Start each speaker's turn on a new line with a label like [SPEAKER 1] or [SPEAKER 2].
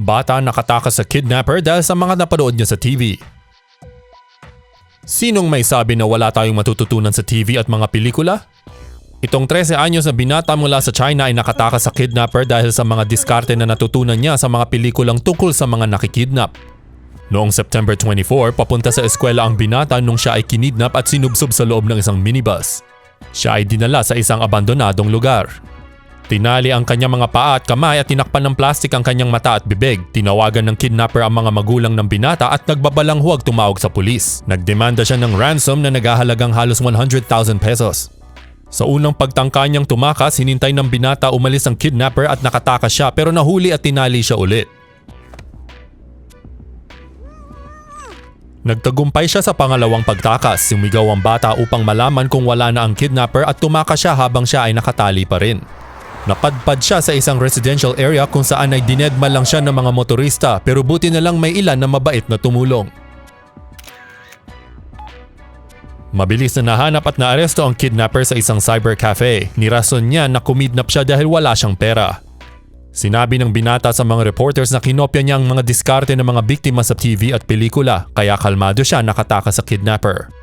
[SPEAKER 1] Bata nakatakas sa kidnapper dahil sa mga napanood niya sa TV. Sinong may sabi na wala tayong matututunan sa TV at mga pelikula? Itong 13 anyos na binata mula sa China ay nakatakas sa kidnapper dahil sa mga diskarte na natutunan niya sa mga pelikulang tungkol sa mga nakikidnap. Noong September 24, papunta sa eskwela ang binata nung siya ay kinidnap at sinubsob sa loob ng isang minibus. Siya ay dinala sa isang abandonadong lugar. Tinali ang kanyang mga paa at kamay at tinakpan ng plastik ang kanyang mata at bibig. Tinawagan ng kidnapper ang mga magulang ng binata at nagbabalang huwag tumawag sa pulis. Nagdemanda siya ng ransom na nagahalagang halos 100,000 pesos. Sa unang pagtangka niyang tumakas, hinintay ng binata umalis ang kidnapper at nakatakas siya pero nahuli at tinali siya ulit. Nagtagumpay siya sa pangalawang pagtakas. Sumigaw ang bata upang malaman kung wala na ang kidnapper at tumakas siya habang siya ay nakatali pa rin. Napadpad siya sa isang residential area kung saan ay dinedma lang siya ng mga motorista pero buti na lang may ilan na mabait na tumulong. Mabilis na nahanap at naaresto ang kidnapper sa isang cyber cafe. Nirason niya na kumidnap siya dahil wala siyang pera. Sinabi ng binata sa mga reporters na kinopya niya ang mga diskarte ng mga biktima sa TV at pelikula kaya kalmado siya nakatakas sa kidnapper.